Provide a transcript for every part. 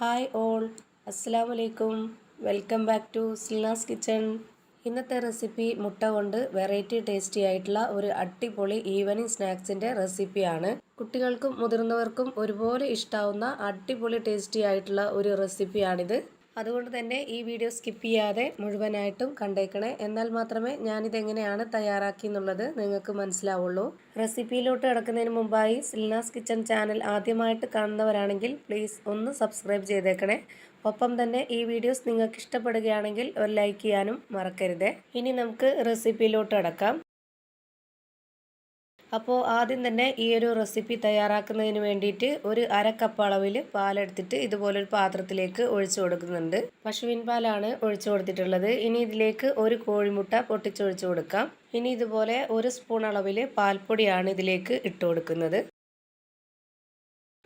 Hi all. അസ്സാം വലൈക്കും welcome back to Silna's kitchen. ഇന്നത്തെ റെസിപ്പി മുട്ട കൊണ്ട് വെറൈറ്റി ടേസ്റ്റി ആയിട്ടുള്ള ഒരു അടിപൊളി ഈവനിങ് സ്നാക്സിന്റെ റെസിപ്പിയാണ്. കുട്ടികൾക്കും മുതിർന്നവർക്കും ഒരുപോലെ ഇഷ്ടാവുന്ന അടിപൊളി ടേസ്റ്റി ആയിട്ടുള്ള ഒരു റെസിപ്പിയാണിത്. അതുകൊണ്ട് തന്നെ ഈ വീഡിയോ സ്കിപ്പ് ചെയ്യാതെ മുഴുവനായിട്ടും കണ്ടേക്കണേ. എന്നാൽ മാത്രമേ ഞാനിതെങ്ങനെയാണ് തയ്യാറാക്കി എന്നുള്ളത് നിങ്ങൾക്ക് മനസ്സിലാവുള്ളൂ. റെസിപ്പിയിലോട്ട് കിടക്കുന്നതിന് മുമ്പായി സിൽനാസ് കിച്ചൺ ചാനൽ ആദ്യമായിട്ട് കാണുന്നവരാണെങ്കിൽ പ്ലീസ് ഒന്ന് സബ്സ്ക്രൈബ് ചെയ്തേക്കണേ. ഒപ്പം തന്നെ ഈ വീഡിയോസ് നിങ്ങൾക്ക് ഇഷ്ടപ്പെടുകയാണെങ്കിൽ ഒരു ലൈക്ക് ചെയ്യാനും മറക്കരുത്. ഇനി നമുക്ക് റെസിപ്പിയിലോട്ട് കിടക്കാം അപ്പോൾ ആദ്യം തന്നെ ഈ ഒരു റെസിപ്പി തയ്യാറാക്കുന്നതിന് വേണ്ടിയിട്ട് ഒരു അര കപ്പ് അളവിൽ പാലെടുത്തിട്ട് ഇതുപോലൊരു പാത്രത്തിലേക്ക് ഒഴിച്ചു കൊടുക്കുന്നുണ്ട്. പശുവിൻ പാലാണ് ഒഴിച്ചു കൊടുത്തിട്ടുള്ളത്. ഇനി ഇതിലേക്ക് ഒരു കോഴിമുട്ട പൊട്ടിച്ചൊഴിച്ചു കൊടുക്കാം. ഇനി ഇതുപോലെ ഒരു സ്പൂൺ അളവിൽ പാൽപ്പൊടിയാണ് ഇതിലേക്ക് ഇട്ട് കൊടുക്കുന്നത്.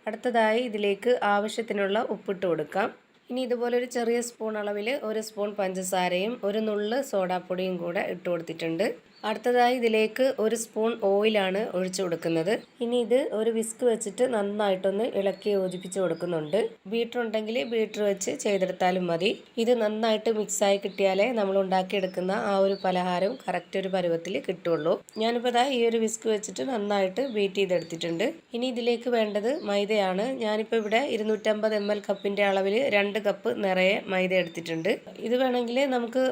അടുത്തതായി ഇതിലേക്ക് ആവശ്യത്തിനുള്ള ഉപ്പിട്ട് കൊടുക്കാം. ഇനി ഇതുപോലെ ഒരു ചെറിയ സ്പൂൺ അളവിൽ ഒരു സ്പൂൺ പഞ്ചസാരയും ഒരു നുള്ള് സോഡാപ്പൊടിയും കൂടെ ഇട്ട് കൊടുത്തിട്ടുണ്ട്. അടുത്തതായി ഇതിലേക്ക് ഒരു സ്പൂൺ ഓയിലാണ് ഒഴിച്ചു കൊടുക്കുന്നത്. ഇനി ഇത് ഒരു വിസ്ക് വെച്ചിട്ട് നന്നായിട്ടൊന്ന് ഇളക്കി യോജിപ്പിച്ച് കൊടുക്കുന്നുണ്ട്. ബീറ്റർ ഉണ്ടെങ്കിൽ ബീറ്റർ വെച്ച് ചെയ്തെടുത്താലും മതി. ഇത് നന്നായിട്ട് മിക്സായി കിട്ടിയാലേ നമ്മൾ ഉണ്ടാക്കിയെടുക്കുന്ന ആ ഒരു പലഹാരം കറക്റ്റ് ഒരു പരുവത്തിൽ കിട്ടുള്ളൂ. ഞാനിപ്പോൾ ഈ ഒരു വിസ്ക് വെച്ചിട്ട് നന്നായിട്ട് ബീറ്റ് ചെയ്തെടുത്തിട്ടുണ്ട്. ഇനി ഇതിലേക്ക് വേണ്ടത് മൈദയാണ്. ഞാനിപ്പോൾ ഇവിടെ ഇരുന്നൂറ്റമ്പത് എം എൽ കപ്പിന്റെ അളവിൽ രണ്ട് കപ്പ് നിറയെ മൈദ എടുത്തിട്ടുണ്ട്. ഇത് വേണമെങ്കിൽ നമുക്ക്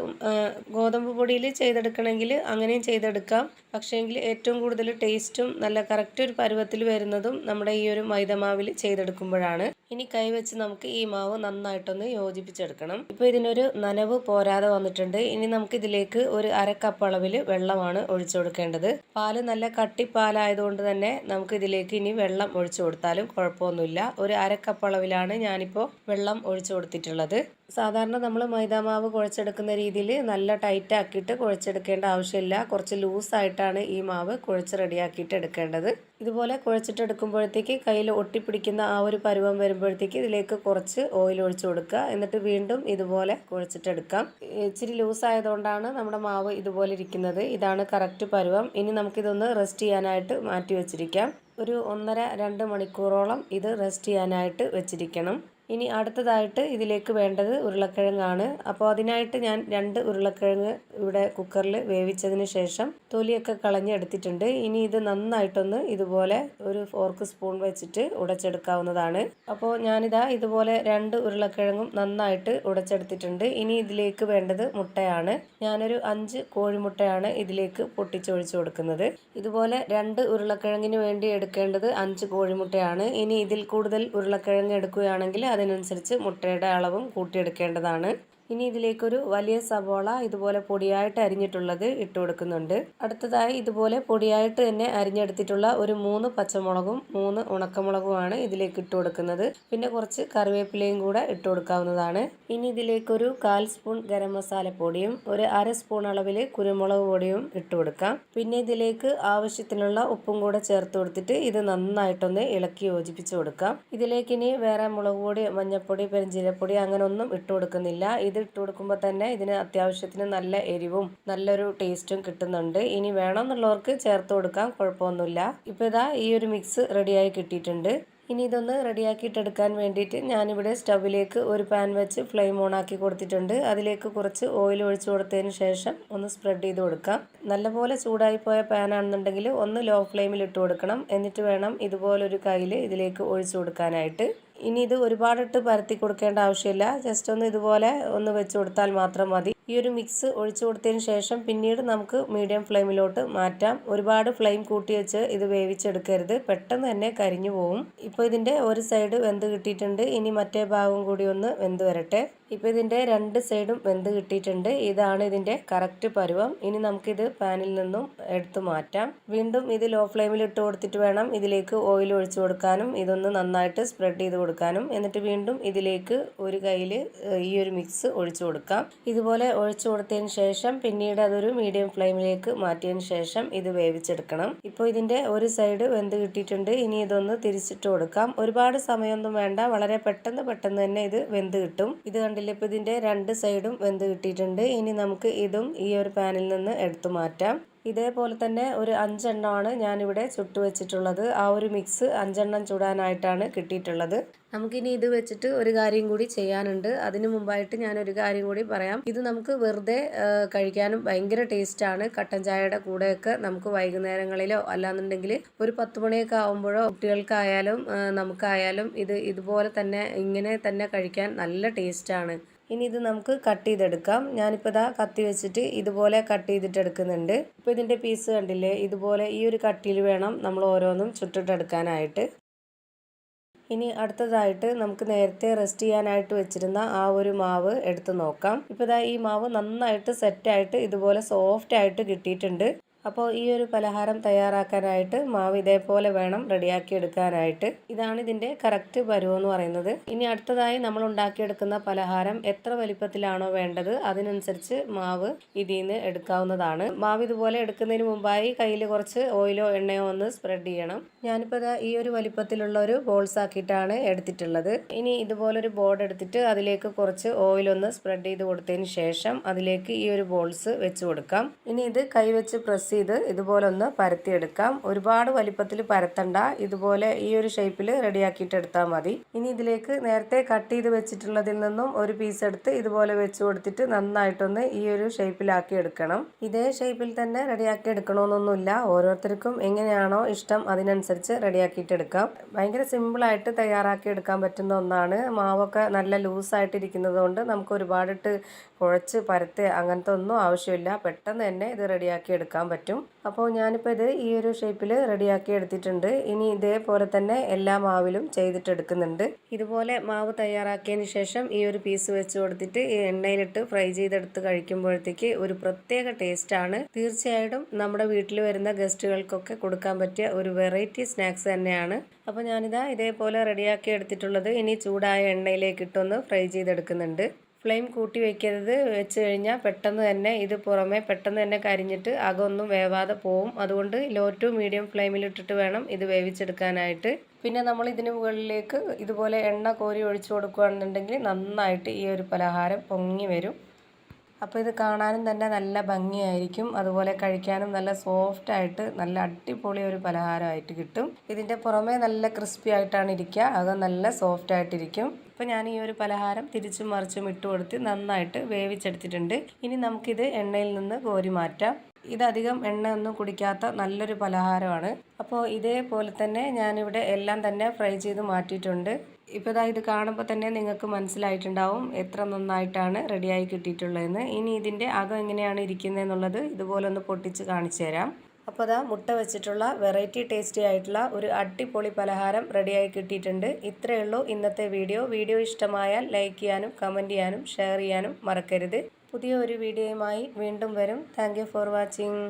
ഗോതമ്പ് പൊടിയിൽ ചെയ്തെടുക്കണമെങ്കിൽ അങ്ങനെ അങ്ങനെയും ചെയ്തെടുക്കാം. പക്ഷേങ്കിൽ ഏറ്റവും കൂടുതൽ ടേസ്റ്റും നല്ല കറക്റ്റ് ഒരു പരുവത്തിൽ വരുന്നതും നമ്മുടെ ഈ ഒരു മൈദമാവിൽ ചെയ്തെടുക്കുമ്പോഴാണ്. ഇനി കൈവച്ച് നമുക്ക് ഈ മാവ് നന്നായിട്ടൊന്ന് യോജിപ്പിച്ചെടുക്കണം. ഇപ്പോൾ ഇതിനൊരു നനവ് പോരാതെ വന്നിട്ടുണ്ട്. ഇനി നമുക്ക് ഇതിലേക്ക് ഒരു അരക്കപ്പ് കപ്പ് അളവിൽ വെള്ളമാണ് ഒഴിച്ചു കൊടുക്കേണ്ടത്. പാൽ നല്ല കട്ടിപ്പാലായതുകൊണ്ട് തന്നെ നമുക്ക് ഇതിലേക്ക് ഇനി വെള്ളം ഒഴിച്ചു കൊടുത്താലും കുഴപ്പമൊന്നുമില്ല. ഒരു അരക്കപ്പ് കപ്പ് അളവിലാണ് ഞാനിപ്പോൾ വെള്ളം ഒഴിച്ചു കൊടുത്തിട്ടുള്ളത്. സാധാരണ നമ്മൾ മൈദാമാവ് കുഴച്ചെടുക്കുന്ന രീതിയിൽ നല്ല ടൈറ്റ് ആക്കിയിട്ട് കുഴച്ചെടുക്കേണ്ട ആവശ്യമില്ല. കുറച്ച് ലൂസായിട്ടാണ് ഈ മാവ് കുഴച്ച് റെഡിയാക്കിയിട്ട് എടുക്കേണ്ടത്. ഇതുപോലെ കുഴച്ചിട്ടെടുക്കുമ്പോഴത്തേക്ക് കയ്യിൽ ഒട്ടിപ്പിടിക്കുന്ന ആ ഒരു പരുവം വരുമ്പോഴത്തേക്ക് ഇതിലേക്ക് കുറച്ച് ഓയിൽ ഒഴിച്ചു കൊടുക്കുക. എന്നിട്ട് വീണ്ടും ഇതുപോലെ കുഴച്ചിട്ടെടുക്കാം ഇച്ചിരി ലൂസായതുകൊണ്ടാണ് നമ്മുടെ മാവ് ഇതുപോലെ ഇരിക്കുന്നത്. ഇതാണ് കറക്റ്റ് പരുവം. ഇനി നമുക്കിതൊന്ന് റെസ്റ്റ് ചെയ്യാനായിട്ട് മാറ്റി വെച്ചിരിക്കാം. ഒരു ഒന്നര രണ്ട് മണിക്കൂറോളം ഇത് റെസ്റ്റ് ചെയ്യാനായിട്ട് വെച്ചിരിക്കണം. ഇനി അടുത്തതായിട്ട് ഇതിലേക്ക് വേണ്ടത് ഉരുളക്കിഴങ്ങാണ്. അപ്പോൾ അതിനായിട്ട് ഞാൻ രണ്ട് ഉരുളക്കിഴങ്ങ് ഇവിടെ കുക്കറിൽ വേവിച്ചതിന് ശേഷം തൊലിയൊക്കെ കളഞ്ഞെടുത്തിട്ടുണ്ട്. ഇനി ഇത് നന്നായിട്ടൊന്ന് ഇതുപോലെ ഒരു ഫോർക്ക് സ്പൂൺ വെച്ചിട്ട് ഉടച്ചെടുക്കാവുന്നതാണ്. അപ്പോൾ ഞാനിതാ ഇതുപോലെ രണ്ട് ഉരുളക്കിഴങ്ങും നന്നായിട്ട് ഉടച്ചെടുത്തിട്ടുണ്ട്. ഇനി ഇതിലേക്ക് വേണ്ടത് മുട്ടയാണ്. ഞാനൊരു അഞ്ച് കോഴിമുട്ടയാണ് ഇതിലേക്ക് പൊട്ടിച്ചൊഴിച്ചു കൊടുക്കുന്നത്. ഇതുപോലെ രണ്ട് ഉരുളക്കിഴങ്ങിന് വേണ്ടി എടുക്കേണ്ടത് അഞ്ച് കോഴിമുട്ടയാണ്. ഇനി ഇതിൽ കൂടുതൽ ഉരുളക്കിഴങ്ങ് എടുക്കുകയാണെങ്കിൽ അതിനനുസരിച്ച് മുട്ടയുടെ അളവും കൂട്ടിയെടുക്കേണ്ടതാണ്. ഇനി ഇതിലേക്കൊരു വലിയ സവോള ഇതുപോലെ പൊടിയായിട്ട് അരിഞ്ഞിട്ടുള്ളത് ഇട്ട് കൊടുക്കുന്നുണ്ട്. അടുത്തതായി ഇതുപോലെ പൊടിയായിട്ട് തന്നെ അരിഞ്ഞെടുത്തിട്ടുള്ള ഒരു മൂന്ന് പച്ചമുളകും മൂന്ന് ഉണക്കമുളകുമാണ് ഇതിലേക്ക് ഇട്ട് കൊടുക്കുന്നത്. പിന്നെ കുറച്ച് കറിവേപ്പിലയും കൂടെ ഇട്ട് കൊടുക്കാവുന്നതാണ്. ഇനി ഇതിലേക്കൊരു കാൽ സ്പൂൺ ഗരം മസാലപ്പൊടിയും ഒരു അര സ്പൂൺ അളവിൽ കുരുമുളക് പൊടിയും ഇട്ട് കൊടുക്കാം. പിന്നെ ഇതിലേക്ക് ആവശ്യത്തിനുള്ള ഉപ്പും കൂടെ ചേർത്ത് കൊടുത്തിട്ട് ഇത് നന്നായിട്ടൊന്ന് ഇളക്കി യോജിപ്പിച്ച് കൊടുക്കാം. ഇതിലേക്ക് ഇനി വേറെ മുളക് പൊടി മഞ്ഞൾപ്പൊടി പെരിഞ്ചീരപ്പൊടി അങ്ങനെ ഒന്നും ഇട്ട് കൊടുക്കുന്നില്ല. ഇത് ഇട്ട് കൊടുക്കുമ്പോൾ തന്നെ ഇതിന് അത്യാവശ്യത്തിന് നല്ല എരിവും നല്ലൊരു ടേസ്റ്റും കിട്ടുന്നുണ്ട്. ഇനി വേണമെന്നുള്ളവർക്ക് ചേർത്ത് കൊടുക്കാം കുഴപ്പമൊന്നുമില്ല. ഇപ്പോൾ ഇതാ ഈ ഒരു മിക്സ് റെഡിയായി കിട്ടിയിട്ടുണ്ട്. ഇനി ഇതൊന്ന് റെഡിയാക്കിയിട്ടെടുക്കാൻ വേണ്ടിയിട്ട് ഞാനിവിടെ സ്റ്റൗവിലേക്ക് ഒരു പാൻ വെച്ച് ഫ്ലെയിം ഓൺ ആക്കി കൊടുത്തിട്ടുണ്ട്. അതിലേക്ക് കുറച്ച് ഓയിൽ ഒഴിച്ചു കൊടുത്തതിന് ശേഷം ഒന്ന് സ്പ്രെഡ് ചെയ്ത് കൊടുക്കാം. നല്ലപോലെ ചൂടായി പോയ ആണെന്നുണ്ടെങ്കിൽ ഒന്ന് ലോ ഫ്ലെയിമിൽ ഇട്ട് കൊടുക്കണം. എന്നിട്ട് വേണം ഇതുപോലൊരു കയ്യിൽ ഇതിലേക്ക് ഒഴിച്ചു കൊടുക്കാനായിട്ട്. ഇനി ഇത് ഒരുപാടിട്ട് പരത്തി കൊടുക്കേണ്ട ആവശ്യമില്ല. ജസ്റ്റ് ഒന്ന് ഇതുപോലെ ഒന്ന് വെച്ച് കൊടുത്താൽ മാത്രം മതി. ഈ ഒരു മിക്സ് ഒഴിച്ചു കൊടുത്തതിന് ശേഷം പിന്നീട് നമുക്ക് മീഡിയം ഫ്ലെയിമിലോട്ട് മാറ്റാം. ഒരുപാട് ഫ്ലെയിം കൂട്ടി വെച്ച് ഇത് വേവിച്ചെടുക്കരുത്. പെട്ടെന്ന് തന്നെ കരിഞ്ഞു പോവും. ഇപ്പോൾ ഇതിന്റെ ഒരു സൈഡ് വെന്ത് കിട്ടിയിട്ടുണ്ട്. ഇനി മറ്റേ ഭാഗം കൂടി ഒന്ന് വെന്ത് വരട്ടെ. ഇപ്പോൾ ഇതിന്റെ രണ്ട് സൈഡും വെന്ത് കിട്ടിയിട്ടുണ്ട്. ഇതാണ് ഇതിന്റെ കറക്റ്റ് പരുവം. ഇനി നമുക്കിത് പാനിൽ നിന്നും എടുത്തു മാറ്റാം. വീണ്ടും ഇത് ലോ ഫ്ലെയിമിൽ ഇട്ട് കൊടുത്തിട്ട് വേണം ഇതിലേക്ക് ഓയിൽ ഒഴിച്ചു കൊടുക്കാനും ഇതൊന്ന് നന്നായിട്ട് സ്പ്രെഡ് ചെയ്ത് കൊടുക്കാനും. എന്നിട്ട് വീണ്ടും ഇതിലേക്ക് ഒരു കയ്യിൽ ഈ ഒരു മിക്സ് ഒഴിച്ചു കൊടുക്കാം. ഇതുപോലെ ഒഴിച്ചു കൊടുത്തതിന് ശേഷം പിന്നീട് അതൊരു മീഡിയം ഫ്ലെയിമിലേക്ക് മാറ്റിയതിന് ശേഷം ഇത് വേവിച്ചെടുക്കണം. ഇപ്പോൾ ഇതിന്റെ ഒരു സൈഡ് വെന്ത് കിട്ടിയിട്ടുണ്ട്. ഇനി ഇതൊന്ന് തിരിച്ചിട്ട് കൊടുക്കാം. ഒരുപാട് സമയമൊന്നും വേണ്ട. വളരെ പെട്ടെന്ന് പെട്ടെന്ന് തന്നെ ഇത് വെന്ത് കിട്ടും. ഇത് ഇപ്പോൾ ഇതിന്റെ രണ്ട് സൈഡും വെന്ത് കിട്ടിയിട്ടുണ്ട്. ഇനി നമുക്ക് ഇതും ഈ ഒരു പാനിൽ നിന്ന് എടുത്തു മാറ്റാം. ഇതേപോലെ തന്നെ ഒരു അഞ്ചെണ്ണമാണ് ഞാനിവിടെ ചുട്ടു വെച്ചിട്ടുള്ളത്. ആ ഒരു മിക്സ് അഞ്ചെണ്ണം ചൂടാനായിട്ടാണ് കിട്ടിയിട്ടുള്ളത്. നമുക്കിനി ഇത് വെച്ചിട്ട് ഒരു കാര്യം കൂടി ചെയ്യാനുണ്ട്. അതിനു മുമ്പായിട്ട് ഞാൻ ഒരു കാര്യം കൂടി പറയാം. ഇത് നമുക്ക് വെറുതെ കഴിക്കാനും ഭയങ്കര ടേസ്റ്റാണ് കട്ടൻ ചായയുടെ കൂടെയൊക്കെ നമുക്ക് വൈകുന്നേരങ്ങളിലോ അല്ലാന്നുണ്ടെങ്കിൽ ഒരു പത്ത് മണിയൊക്കെ ആകുമ്പോഴോ കുട്ടികൾക്കായാലും നമുക്കായാലും ഇത് ഇതുപോലെ തന്നെ ഇങ്ങനെ തന്നെ കഴിക്കാൻ നല്ല ടേസ്റ്റാണ് ഇനി ഇത് നമുക്ക് കട്ട് ചെയ്തെടുക്കാം. ഞാനിപ്പോൾ ഇതാ കത്തി വെച്ചിട്ട് ഇതുപോലെ കട്ട് ചെയ്തിട്ട് എടുക്കുന്നുണ്ട്. ഇപ്പോൾ ഇതിന്റെ പീസ് കണ്ടില്ലേ? ഇതുപോലെ ഈ ഒരു കട്ടിയിൽ വേണം നമ്മൾ ഓരോന്നും ചുട്ടിട്ടെടുക്കാനായിട്ട് ഇനി അടുത്തതായിട്ട് നമുക്ക് നേരത്തെ റെസ്റ്റ് ചെയ്യാനായിട്ട് വെച്ചിരുന്ന ആ ഒരു മാവ് എടുത്ത് നോക്കാം. ഇപ്പോൾ ഇതാ ഈ മാവ് നന്നായിട്ട് സെറ്റായിട്ട് ഇതുപോലെ സോഫ്റ്റ് ആയിട്ട് കിട്ടിയിട്ടുണ്ട്. അപ്പോൾ ഈ ഒരു പലഹാരം തയ്യാറാക്കാനായിട്ട് മാവ് ഇതേപോലെ വേണം റെഡിയാക്കി എടുക്കാനായിട്ട് ഇതാണ് ഇതിന്റെ കറക്റ്റ് പരുവം എന്ന് പറയുന്നത്. ഇനി അടുത്തതായി നമ്മൾ ഉണ്ടാക്കിയെടുക്കുന്ന പലഹാരം എത്ര വലിപ്പത്തിലാണോ വേണ്ടത് അതിനനുസരിച്ച് മാവ് ഇതിൽ നിന്ന് എടുക്കാവുന്നതാണ്. മാവ് ഇതുപോലെ എടുക്കുന്നതിന് മുമ്പായി കയ്യിൽ കുറച്ച് ഓയിലോ എണ്ണയോ ഒന്ന് സ്പ്രെഡ് ചെയ്യണം. ഞാനിപ്പോൾ ഈ ഒരു വലിപ്പത്തിലുള്ള ഒരു ബോൾസ് ആക്കിയിട്ടാണ് എടുത്തിട്ടുള്ളത്. ഇനി ഇതുപോലൊരു ബോർഡ് എടുത്തിട്ട് അതിലേക്ക് കുറച്ച് ഓയിലൊന്ന് സ്പ്രെഡ് ചെയ്ത് കൊടുത്തതിന് ശേഷം അതിലേക്ക് ഈ ഒരു ബോൾസ് വെച്ച് കൊടുക്കാം. ഇനി ഇത് കൈവച്ച് പ്രസ് ചെയ്ത് ഇതുപോലെ ഒന്ന് പരത്തിയെടുക്കാം. ഒരുപാട് വലിപ്പത്തിൽ പരത്തണ്ട. ഇതുപോലെ ഈ ഒരു ഷേപ്പിൽ റെഡിയാക്കിയിട്ട് എടുത്താൽ മതി. ഇനി ഇതിലേക്ക് നേരത്തെ കട്ട് ചെയ്ത് വെച്ചിട്ടുള്ളതിൽ നിന്നും ഒരു പീസ് എടുത്ത് ഇതുപോലെ വെച്ച് കൊടുത്തിട്ട് നന്നായിട്ടൊന്ന് ഈ ഒരു ഷേപ്പിലാക്കി എടുക്കണം. ഇതേ ഷേപ്പിൽ തന്നെ റെഡിയാക്കി എടുക്കണമെന്നൊന്നുമില്ല ഓരോരുത്തർക്കും എങ്ങനെയാണോ ഇഷ്ടം അതിനനുസരിച്ച് റെഡിയാക്കിയിട്ട് എടുക്കാം. ഭയങ്കര സിമ്പിളായിട്ട് തയ്യാറാക്കി എടുക്കാൻ പറ്റുന്ന ഒന്നാണ്. മാവൊക്കെ നല്ല ലൂസായിട്ടിരിക്കുന്നത് കൊണ്ട് നമുക്ക് ഒരുപാടിട്ട് കുഴച്ച് പരത്ത് അങ്ങനത്തെ ഒന്നും ആവശ്യമില്ല. പെട്ടെന്ന് തന്നെ ഇത് റെഡിയാക്കി എടുക്കാൻ പറ്റും. അപ്പോൾ ഞാനിപ്പോൾ ഇത് ഈ ഒരു ഷേപ്പിൽ റെഡിയാക്കി എടുത്തിട്ടുണ്ട്. ഇനി ഇതേപോലെ തന്നെ എല്ലാ മാവിലും ചെയ്തിട്ടെടുക്കുന്നുണ്ട് ഇതുപോലെ മാവ് തയ്യാറാക്കിയതിന് ശേഷം ഈ ഒരു പീസ് വെച്ച് കൊടുത്തിട്ട് ഈ എണ്ണയിലിട്ട് ഫ്രൈ ചെയ്തെടുത്ത് കഴിക്കുമ്പോഴത്തേക്ക് ഒരു പ്രത്യേക ടേസ്റ്റാണ് തീർച്ചയായിട്ടും നമ്മുടെ വീട്ടിൽ വരുന്ന ഗസ്റ്റുകൾക്കൊക്കെ കൊടുക്കാൻ പറ്റിയ ഒരു വെറൈറ്റി സ്നാക്സ് തന്നെയാണ്. അപ്പോൾ ഞാനിതാ ഇതേപോലെ റെഡിയാക്കി എടുത്തിട്ടുള്ളത്. ഇനി ചൂടായ എണ്ണയിലേക്ക് ഇട്ടൊന്ന് ഫ്രൈ ചെയ്തെടുക്കുന്നുണ്ട്. ഫ്ലെയിം കൂട്ടി വെക്കരുത് വെച്ച് കഴിഞ്ഞാൽ പെട്ടെന്ന് തന്നെ ഇത് പുറമെ പെട്ടെന്ന് തന്നെ കരിഞ്ഞിട്ട് അകമൊന്നും വേവാതെ പോവും. അതുകൊണ്ട് ലോ ടു മീഡിയം ഫ്ലെയിമിലിട്ടിട്ട് വേണം ഇത് വേവിച്ചെടുക്കാനായിട്ട്. പിന്നെ നമ്മൾ ഇതിന് മുകളിലേക്ക് ഇതുപോലെ എണ്ണ കോരി ഒഴിച്ചു കൊടുക്കുകയാണെന്നുണ്ടെങ്കിൽ നന്നായിട്ട് ഈ ഒരു പലഹാരം പൊങ്ങി വരും. അപ്പോൾ ഇത് കാണാനും തന്നെ നല്ല ഭംഗിയായിരിക്കും. അതുപോലെ കഴിക്കാനും നല്ല സോഫ്റ്റ് ആയിട്ട് നല്ല അടിപൊളി ഒരു പലഹാരമായിട്ട് കിട്ടും. ഇതിന്റെ പുറമേ നല്ല ക്രിസ്പി ആയിട്ടാണ് ഇരിക്കുക. അത് നല്ല സോഫ്റ്റ് ആയിട്ടിരിക്കും. ഇപ്പോൾ ഞാൻ ഈ ഒരു പലഹാരം തിരിച്ചും മറിച്ചും ഇട്ട് കൊടുത്ത് നന്നായിട്ട് വേവിച്ചെടുത്തിട്ടുണ്ട്. ഇനി നമുക്കിത് എണ്ണയിൽ നിന്ന് കോരി മാറ്റാം. ഇതധികം എണ്ണ ഒന്നും കുടിക്കാത്ത നല്ലൊരു പലഹാരമാണ്. അപ്പോൾ ഇതേപോലെ തന്നെ ഞാനിവിടെ എല്ലാം തന്നെ ഫ്രൈ ചെയ്ത് മാറ്റിയിട്ടുണ്ട്. ഇപ്പോൾ ഇതാ ഇത് കാണുമ്പോൾ തന്നെ നിങ്ങൾക്ക് മനസ്സിലായിട്ടുണ്ടാവും എത്ര നന്നായിട്ടാണ് റെഡിയായി കിട്ടിയിട്ടുള്ളതെന്ന്. ഇനി ഇതിന്റെ അകം എങ്ങനെയാണ് ഇരിക്കുന്നതെന്നുള്ളത് ഇതുപോലെ ഒന്ന് പൊട്ടിച്ച് കാണിച്ചു തരാം. അപ്പോൾ അതാ മുട്ട വെച്ചിട്ടുള്ള വെറൈറ്റി ടേസ്റ്റി ആയിട്ടുള്ള ഒരു അടിപൊളി പലഹാരം റെഡിയായി കിട്ടിയിട്ടുണ്ട്. ഇത്രയേ ഉള്ളൂ ഇന്നത്തെ വീഡിയോ. വീഡിയോ ഇഷ്ടമായാൽ ലൈക്ക് ചെയ്യാനും കമന്റ് ചെയ്യാനും ഷെയർ ചെയ്യാനും മറക്കരുത്. പുതിയ ഒരു വീഡിയോയുമായി വീണ്ടും വരും. Thank for watching